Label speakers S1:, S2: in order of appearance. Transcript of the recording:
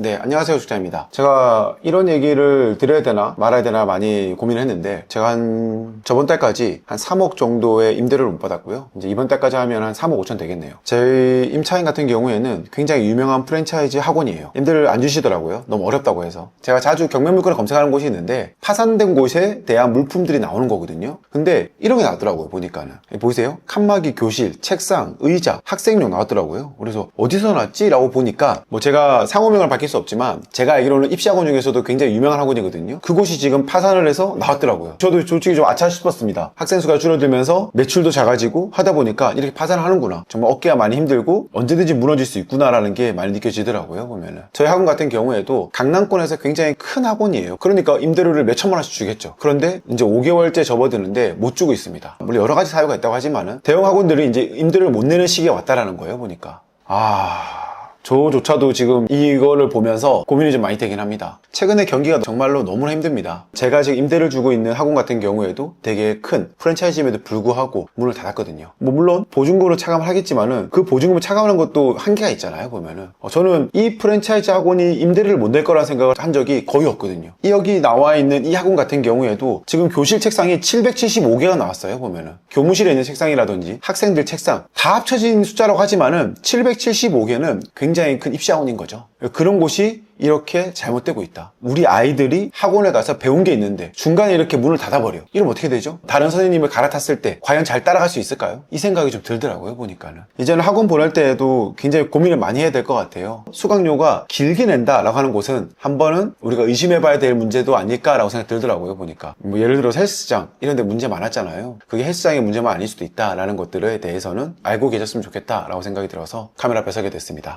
S1: 네, 안녕하세요. 숙자입니다. 제가 이런 얘기를 드려야 되나 말아야 되나 많이 고민을 했는데 제가 한 저번 달까지 한 3억 정도의 임대료를 못 받았고요. 이제 이번 달까지 하면 한 3억 5천 되겠네요. 저희 임차인 같은 경우에는 굉장히 유명한 프랜차이즈 학원이에요. 임대를 안 주시더라고요. 너무 어렵다고 해서. 제가 자주 경매 물건을 검색하는 곳이 있는데 파산된 곳에 대한 물품들이 나오는 거거든요. 근데 이런 게 나왔더라고요. 보니까는. 보이세요? 칸막이 교실, 책상, 의자, 학생용 나왔더라고요. 그래서 어디서 나왔지? 라고 보니까 뭐 제가 상호명을 밝힐 수 없지만 제가 알기로는 입시학원 중에서도 굉장히 유명한 학원이거든요. 그곳이 지금 파산을 해서 나왔더라고요. 저도 솔직히 좀 아차 싶었습니다. 학생 수가 줄어들면서 매출도 작아지고 하다 보니까 이렇게 파산을 하는구나. 정말 어깨가 많이 힘들고 언제든지 무너질 수 있구나라는 게 많이 느껴지더라고요. 보면은. 저희 학원 같은 경우에도 강남권에서 굉장히 큰 학원이에요. 그러니까 임대료를 몇 천만 원씩 주겠죠. 그런데 이제 5개월째 접어드는데 못 주고 있습니다. 물론 여러 가지 사유가 있다고 하지만은 대형 학원들이 이제 임대료를 못 내는 시기가 왔다라는 거예요. 보니까. 아. 저조차도 지금 이거를 보면서 고민이 좀 많이 되긴 합니다. 최근에 경기가 정말로 너무나 힘듭니다. 제가 지금 임대를 주고 있는 학원 같은 경우에도 되게 큰 프랜차이즈임에도 불구하고 문을 닫았거든요. 뭐 물론 보증금으로 차감을 하겠지만은 그 보증금을 차감하는 것도 한계가 있잖아요. 보면은 어, 저는 이 프랜차이즈 학원이 임대료를 못 낼 거라 생각을 한 적이 거의 없거든요. 이 여기 나와 있는 이 학원 같은 경우에도 지금 교실 책상이 775개가 나왔어요. 보면은 교무실에 있는 책상이라든지 학생들 책상 다 합쳐진 숫자라고 하지만은 775개는 굉장히 큰 입시학원인 거죠. 그런 곳이 이렇게 잘못되고 있다. 우리 아이들이 학원에 가서 배운 게 있는데 중간에 이렇게 문을 닫아버려. 이러면 어떻게 되죠? 다른 선생님을 갈아탔을 때 과연 잘 따라갈 수 있을까요? 이 생각이 좀 들더라고요, 보니까는. 이제는 학원 보낼 때에도 굉장히 고민을 많이 해야 될 것 같아요. 수강료가 길게 낸다라고 하는 곳은 한 번은 우리가 의심해봐야 될 문제도 아닐까라고 생각 들더라고요, 보니까. 뭐 예를 들어 헬스장 이런 데 문제 많았잖아요. 그게 헬스장의 문제만 아닐 수도 있다라는 것들에 대해서는 알고 계셨으면 좋겠다라고 생각이 들어서 카메라 앞에 서게 됐습니다.